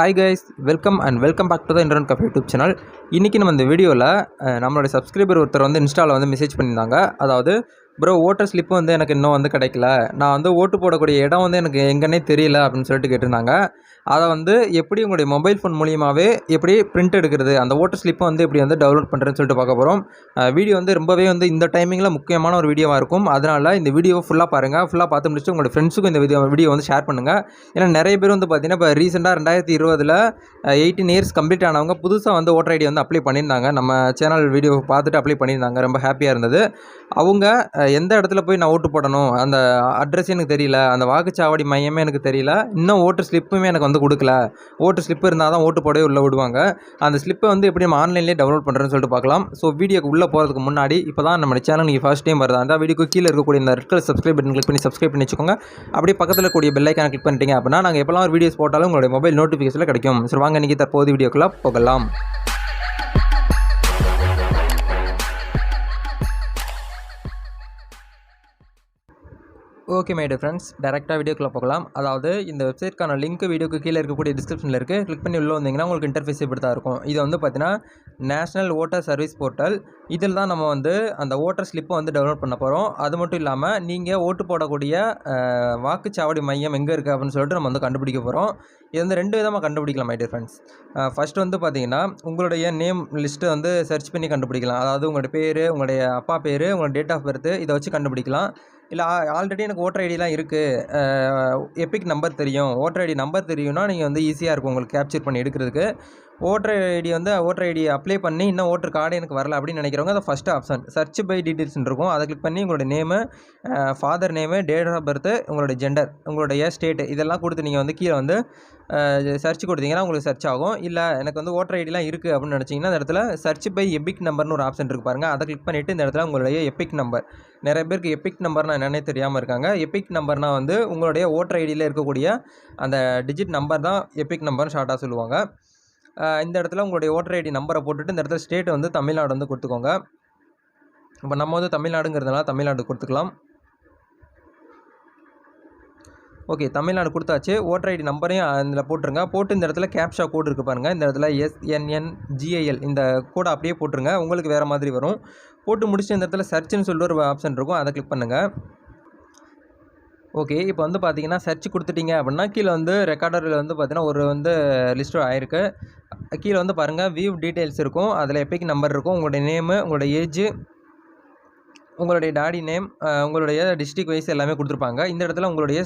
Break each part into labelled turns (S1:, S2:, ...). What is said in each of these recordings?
S1: Hi guys welcome and welcome back to the internet cafe YouTube channel இன்றைக்கி நம்ம இந்த வீடியோவில் நம்மளுடைய சப்ஸ்கிரைபர் ஒருத்தர் வந்து இன்ஸ்டாவில் வந்து மெசேஜ் பண்ணியிருந்தாங்க. அதாவது ப்ரோ ஓட்டர் ஸ்லிப்பு வந்து எனக்கு இன்னும் வந்து கிடைக்கல. நான் வந்து ஓட்டு போடக்கூடிய இடம் வந்து எனக்கு எங்கன்னே தெரியல அப்படின்னு சொல்லிட்டு கேட்டிருந்தாங்க. அதை வந்து எப்படி உங்களுடைய மொபைல் ஃபோன் மூலியமாகவே எப்படி பிரிண்ட் எடுக்கிறது? அந்த ஓட்டர் ஸ்லிப்பை வந்து எப்படி வந்து டவுன்லோட் பண்ணுறேன்னு சொல்லிட்டு பார்க்க போகிறோம் வீடியோ வந்து ரொம்பவே வந்து இந்த டைமிங்கில் முக்கியமான ஒரு வீடியோவாக இருக்கும். அதனால் இந்த வீடியோவை ஃபுல்லாக பாருங்கள் ஃபுல்லாக பார்த்து முடிச்சுட்டு உங்களோட ஃப்ரெண்ட்ஸுக்கும் இந்த வீடியோ வீடியோ வந்து ஷேர் பண்ணுங்கள் ஏன்னா நிறைய பேர் வந்து பார்த்தீங்கன்னா இப்போ ரீசெண்டாக ரெண்டாயிரத்தி இருபதில் எயிட்டீன் இயர்ஸ் கம்ப்ளீட் ஆனவங்க புதுசாக வந்து ஓட்டர் ஐடி வந்து அப்ளை பண்ணியிருந்தாங்க. நம்ம சேனல் வீடியோ பார்த்துட்டு அப்ளை பண்ணியிருந்தாங்க. ரொம்ப ஹாப்பியாக இருந்தது. அவங்க எந்த இடத்துல போய் நான் ஓட்டு போடணும்? அந்த அட்ரஸ் எனக்கு தெரியல. அந்த வாக்குச்சாவடி மையமே எனக்கு தெரியல. இன்னும் ஓட்டு ஸ்லிப்புமே எனக்கு வந்து கொடுக்கல. ஓட்டு ஸ்லிப் இருந்தால் தான் ஓட்டு போடவே உள்ளே விடுவாங்க. அந்த ஸ்லிப்பை வந்து எப்படி நம்ம ஆன்லைன்லேயே டவுன்லோட் பண்ணுறேன்னு சொல்லிட்டு பார்க்கலாம். ஸோ வீடியோக்கு உள்ளே போகிறதுக்கு முன்னாடி இப்போ தான் நம்ம சேனல் நீங்கள் ஃபஸ்ட் டைம் வருதா. அந்த வீடியோக்கு கீழே இருக்கக்கூடிய இந்த red colour subscribe button click பண்ணி சப்ஸ்கிரைப் பண்ணி வச்சுக்கோங்க. அப்படியே பக்கத்தில் இருக்கக்கூடிய பெல் ஐக்கான கிளிக் பண்ணிட்டீங்க அப்படின்னா நாங்கள் எப்போல்லாம் ஒரு வீடியோஸ் போட்டாலும் உங்களுடைய மொபைல் நோட்டிஃபிகேஷனில் கிடைக்கும். சரி வாங்க இன்றைக்கி தற்போது வீடியோக்குள்ளே போகலாம். ஓகே மைடு ஃப்ரெண்ட்ஸ் டேரெக்டாக வீடியோக்குள்ளே போகலாம். அதாவது இந்த வெப்சைட்க்கான லிங்க் வீடியோக்கு கீழே இருக்கக்கூடிய டிஸ்கிரிப்ஷனில் இருக்குது கிளிக் பண்ணி உள்ளே வந்தீங்கன்னா உங்களுக்கு இன்டர்ஃபேஸ் இப்படி தான் இருக்கும். இது வந்து பார்த்தீங்கன்னா நேஷனல் ஓட்டர் சர்வீஸ் போர்ட்டல் இதில் தான் நம்ம வந்து அந்த ஓட்டர் ஸ்லிப்பை வந்து டவுன்லோட் பண்ண போகிறோம் அது மட்டும் இல்லாமல் நீங்கள் ஓட்டு போடக்கூடிய வாக்குச்சாவடி மையம் எங்கே இருக்குது அப்படின்னு சொல்லிட்டு நம்ம வந்து கண்டுபிடிக்க போகிறோம் இது வந்து ரெண்டு விதமாக கண்டுபிடிக்கலாம் மை ஃப்ரெண்ட்ஸ் ஃபஸ்ட்டு வந்து பார்த்தீங்கன்னா உங்களுடைய நேம் லிஸ்ட்டு வந்து சர்ச் பண்ணி கண்டுபிடிக்கலாம். அதாவது உங்களுடைய பேர் உங்களுடைய அப்பா பேர் உங்களோட டேட் ஆஃப் பர்த் இதை வச்சு கண்டுபிடிக்கலாம். இல்லை ஆல்ரெடி எனக்கு ஓட்டர் ஐடிலாம் இருக்குது எபிக் நம்பர் தெரியும். ஓட்டர் ஐடி நம்பர் தெரியும்னா நீங்கள் வந்து ஈஸியாக இருக்கும். உங்களுக்கு கேப்சர் பண்ணி எடுக்கிறதுக்கு. ஓட்டர் ஐடி வந்து ஓட்டர் ஐடி அப்ளை பண்ணி இன்னும் ஓட்டர் கார்டு எனக்கு வரல அப்படின்னு நினைக்கிறவங்க அதை ஃபஸ்ட்டு ஆப்ஷன் சர்ச் பை டீட்டெயில்ஸ்னு இருக்கும். அதை கிளிக் பண்ணி உங்களோட name father name date of birth உங்களோட ஜெண்டர் உங்களுடைய ஸ்டேட்டு இதெல்லாம் கொடுத்து நீங்கள் வந்து கீழே வந்து சர்ச் கொடுத்தீங்கன்னா உங்களுக்கு சர்ச் ஆகும். இல்லை எனக்கு வந்து ஓட்டர் ஐடிலாம் இருக்குது அப்படின்னு நினச்சிங்கன்னா இந்த இடத்துல சர்ச் பை எபிக் நம்பர்னு ஒரு ஆப்ஷன் இருக்கு பாருங்கள் அதை கிளிக் பண்ணிவிட்டு இந்த இடத்துல உங்களுடைய எபிக் நம்பர் நிறைய பேருக்கு எபிக் நம்பர்னால் என்னென்னே தெரியாமல் இருக்காங்க. எபிக் நம்பர்னால் வந்து உங்களுடைய ஓட்டர் ஐடியில் இருக்கக்கூடிய அந்த டிஜிட் நம்பர் தான் எபிக் நம்பர்னு ஷார்ட்டாக சொல்லுவாங்க. இந்த இடத்துல உங்களுடைய ஓட்டர் ஐடி நம்பரை போட்டுட்டு இந்த இடத்துல ஸ்டேட் வந்து தமிழ்நாடு வந்து கொடுத்துக்கோங்க. இப்போ நம்ம வந்து தமிழ்நாடுங்கிறதுனால தமிழ்நாடு கொடுத்துக்கலாம். ஓகே தமிழ்நாடு கொடுத்தாச்சு. ஓட்டர் ஐடி நம்பரையும் அதில் போட்டுருங்க. போட்டு இந்த இடத்துல கேப்ஷா கோடு இருக்குது பாருங்கள் இந்த இடத்துல எஸ்என்என் ஜிஐஎல் இந்த கோடை அப்படியே போட்டுருங்க. உங்களுக்கு வேறு மாதிரி வரும். போட்டு முடிச்சு இந்த இடத்துல சர்ச்னு சொல்லிட்டு ஒரு ஆப்ஷன் இருக்கும். அதை கிளிக் பண்ணுங்கள் ஓகே இப்போ வந்து பார்த்தீங்கன்னா சர்ச் கொடுத்துட்டீங்க அப்படின்னா கீழே வந்து ரெக்கார்டரில் வந்து பார்த்தீங்கன்னா ஒரு வந்து லிஸ்ட் ஆயிருக்கு. கீழே வந்து பாருங்கள் வியூ டீட்டெயில்ஸ் இருக்கும். அதில் எப்பிக் நம்பர் இருக்கும் உங்களுடைய நேமு உங்களுடைய ஏஜ் உங்களுடைய டாடி நேம் உங்களுடைய டிஸ்ட்ரிக் வைஸ் எல்லாமே கொடுத்துருப்பாங்க. இந்த இடத்துல உங்களுடைய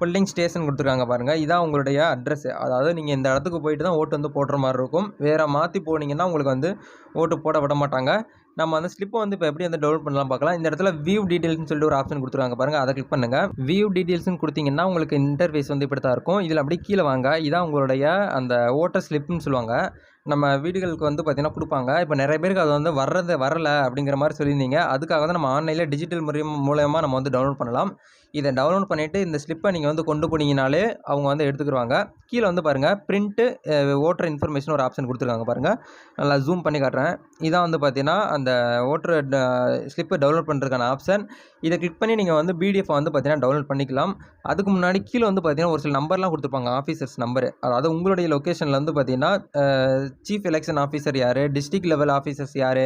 S1: புல்லிங் ஸ்டேஷன் கொடுத்துருக்காங்க பாருங்கள் இதான் உங்களுடைய அட்ரஸ் அதாவது நீங்கள் இந்த இடத்துக்கு போயிட்டு தான் ஓட்டு வந்து போடுற மாதிரி இருக்கும். வேறு மாற்றி போனீங்கன்னா உங்களுக்கு வந்து ஓட்டு போட விட மாட்டாங்க. நம்ம அந்த ஸ்லிப்பை வந்து இப்போ எப்படி வந்து டவுன்லோட் பண்ணலாம் பார்க்கலாம் இந்த இடத்துல வியூ டீட்டெயில்ஸ்னு சொல்லிட்டு ஒரு ஆப்ஷன் கொடுத்துருக்காங்க பாருங்கள் அதை கிளிக் பண்ணுங்கள் வியூ டீட்டெயில்ஸ்னு கொடுத்தீங்கன்னா உங்களுக்கு இன்டர்ஃபேஸ் வந்து இப்படி தான் இருக்கும். இதில் அப்படியே கீழே வாங்க. இதான் உங்களுடைய அந்த ஓட்டர் ஸ்லிப்னு சொல்லுவாங்க. நம்ம வீடுகளுக்கு வந்து பார்த்திங்கன்னா கொடுப்பாங்க. இப்போ நிறைய பேருக்கு அது வந்து வர்றது வரல அப்படிங்கிற மாதிரி சொல்லியிருந்தீங்க. அதுக்காக தான் நம்ம ஆன்லைனில் டிஜிட்டல் முறை மூலயமா நம்ம வந்து டவுன்லோட் பண்ணலாம். இதை டவுன்லோட் பண்ணிவிட்டு இந்த ஸ்லிப்பை நீங்கள் வந்து கொண்டு போனீங்கனாலே அவங்க வந்து எடுத்துக்கிடுவாங்க கீழே வந்து பாருங்கள் பிரிண்ட்டு ஓட்டர் இன்ஃபர்மேஷன் ஒரு ஆப்ஷன் கொடுத்துருக்காங்க பாருங்கள் நல்லா ஜூம் பண்ணி காட்டுறேன். இதான் வந்து பார்த்தீங்கன்னா அந்த ஓட்டர் ஸ்லிப்பை டவுன்லோட் பண்ணுறதுக்கான ஆப்ஷன் இதை கிளிக் பண்ணி நீங்கள் வந்து பிடிஎஃப் வந்து பார்த்தீங்கன்னா டவுன்லோட் பண்ணிக்கலாம். அதுக்கு முன்னாடி கீழே வந்து பார்த்தீங்கன்னா ஒரு சில நம்பர்லாம் கொடுத்துருப்பாங்க ஆஃபீஸர்ஸ் நம்பர் அதாவது உங்களுடைய லொக்கேஷனில் வந்து பார்த்தீங்கன்னா சீஃப் எலெக்ஷன் ஆஃபீஸர் யார்? டிஸ்ட்ரிக்ட் லெவல் ஆஃபீஸர்ஸ் யார்?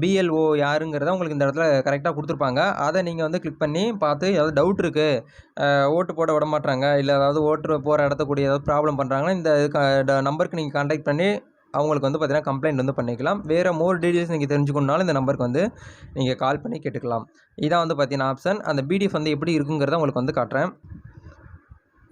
S1: பிஎல்ஓ யாருங்கிறத உங்களுக்கு இந்த இடத்துல கரெக்டாக கொடுத்துருப்பாங்க. அதை நீங்கள் வந்து கிளிக் பண்ணி பார்த்து ஏதாவது டவுட் இருக்குது ஓட்டு போட விட மாட்டாங்க இல்லை ஏதாவது ஓட்டு போகிற இடத்த ஏதாவது ப்ராப்ளம் பண்ணுறாங்கன்னா இந்த நம்பருக்கு நீங்கள் காண்டாக்ட் பண்ணி அவங்களுக்கு வந்து பார்த்தீங்கன்னா கம்ப்ளைண்ட் வந்து பண்ணிக்கலாம். வேறு மோர் டீட்டெயில்ஸ் நீங்கள் தெரிஞ்சுக்கணுனாலும் இந்த நம்பருக்கு வந்து நீங்கள் கால் பண்ணி கேட்டுக்கலாம். இதான் வந்து பார்த்தீங்கன்னா ஆப்ஷன் அந்த பிடிஎஃப் வந்து எப்படி இருக்குங்கிறத உங்களுக்கு வந்து காட்டுறேன்.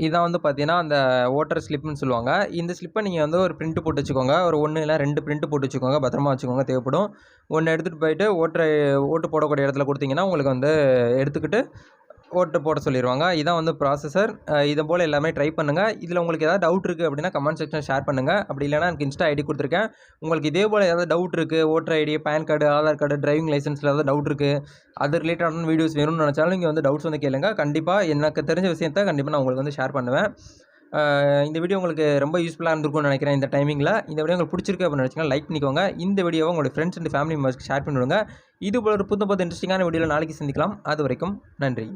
S1: இதான் வந்து பார்த்தீங்கன்னா அந்த ஓட்டர் ஸ்லிப்னு சொல்லுவாங்க. இந்த ஸ்லிப்பை நீங்கள் வந்து ஒரு பிரிண்ட் போட்டு வச்சுக்கோங்க. ஒரு ஒன்று இல்லை ரெண்டு பிரிண்ட் போட்டு வச்சுக்கோங்க. பத்திரமா வச்சுக்கோங்க. தேவைப்படும். ஒன்று எடுத்துகிட்டு போயிட்டு ஓட்டர் ஓட்டு போடக்கூடிய இடத்துல கொடுத்தீங்கன்னா உங்களுக்கு வந்து எடுத்துக்கிட்டு ஓட்டு போட சொல்லிடுவாங்க இதான் வந்து ப்ராசஸர் இதை போல் எல்லாமே ட்ரை பண்ணுங்கள் இதில் உங்களுக்கு ஏதாவது டவுட் இருக்குது அப்படின்னா கமெண்ட் செக்ஷன் ஷேர் பண்ணுங்கள் அப்படி இல்லைனா எனக்கு இன்ஸ்டா ஐடி கொடுத்துருக்கேன். உங்களுக்கு இதே போல் ஏதாவது டவுட் இருக்குது voter ID PAN card Aadhaar card driving லைசன்ஸில் ஏதாவது டவுட் இருக்குது அது ரிலேட்டடான வீடியோஸ் வேணும்னு நினச்சாலும் நீங்கள் வந்து டவுட்ஸ் வந்து கேளுங்க. கண்டிப்பாக எனக்கு தெரிஞ்ச விஷயத்தை கண்டிப்பாக நான் உங்களுக்கு வந்து ஷேர் பண்ணுவேன். இந்த வீடியோ உங்களுக்கு ரொம்ப யூஸ்ஃபுல்லாக இருந்திருக்கும்னு நினைக்கிறேன் இந்த டைமிங்கில் இந்த வீடியோ உங்களுக்கு பிடிச்சிருக்கு அப்படின்னு நினச்சிங்கன்னா லைக் பண்ணிக்கோங்க. இந்த வீடியோவை உங்களுக்கு ஃப்ரெண்ட்ஸ் அண்ட் ஃபேமிலி மெம்பர்ஸ்க்கு ஷேர் பண்ணிவிடுங்க இது போல ஒரு புது புது இன்ட்ரெஸ்டிங்கான வீடியோவில் நாளைக்கு சந்திக்கலாம். அது வரைக்கும் நன்றி.